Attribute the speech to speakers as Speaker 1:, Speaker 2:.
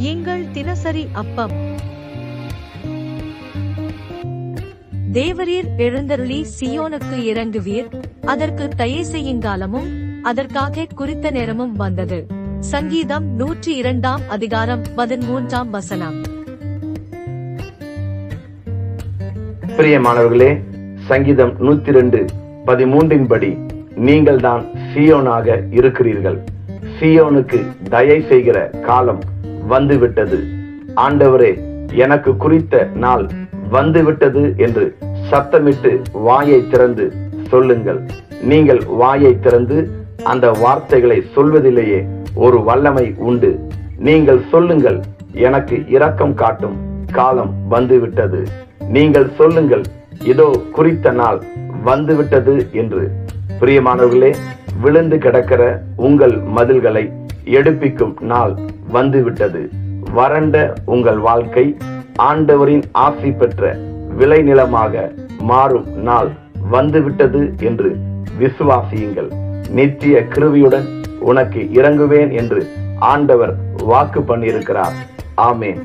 Speaker 1: எங்கள் தினசரி அப்பம். தேவரீர் எழுந்தருளி சியோனுக்கு இறங்குவீர். அதற்கு தயை செய்யுங்காலமும் அதற்காக குறித்த நேரமும் வந்தது. சங்கீதம் நூற்றி இரண்டாம் அதிகாரம் பதிமூன்றாம் வசனம்.
Speaker 2: பிரியமானவர்களே சங்கீதம் நூத்தி ரெண்டு பதிமூன்றின் படி நீங்கள் தான் சியோனாக இருக்கிறீர்கள். சியோனுக்கு தயை செய்கிற காலம் வந்துவிட்டது. ஆண்டவரே எனக்கு குறித்த நாள் வந்துவிட்டது என்று சத்தமிட்டு வாயை திறந்து சொல்லுங்கள். நீங்கள் வாயை திறந்து அந்த வார்த்தைகளை சொல்வதிலேயே ஒரு வல்லமை உண்டு. நீங்கள் சொல்லுங்கள் எனக்கு இரக்கம் காட்டும் காலம் வந்துவிட்டது. நீங்கள் சொல்லுங்கள் இதோ குறித்த நாள் வந்துவிட்டது என்று. பிரியமானவர்களே விழுந்து கிடக்கிற உங்கள் மதில்களை எடுப்பிக்கும் நாள் வந்துவிட்டது. வறண்ட உங்கள் வாழ்க்கை ஆண்டவரின் ஆசி பெற்ற விளைநிலமாக மாறும் நாள் வந்துவிட்டது என்று விசுவாசியுங்கள். நித்திய கிருவியுடன் உனக்கு இறங்குவேன் என்று ஆண்டவர் வாக்கு பண்ணியிருக்கிறார். ஆமேன்.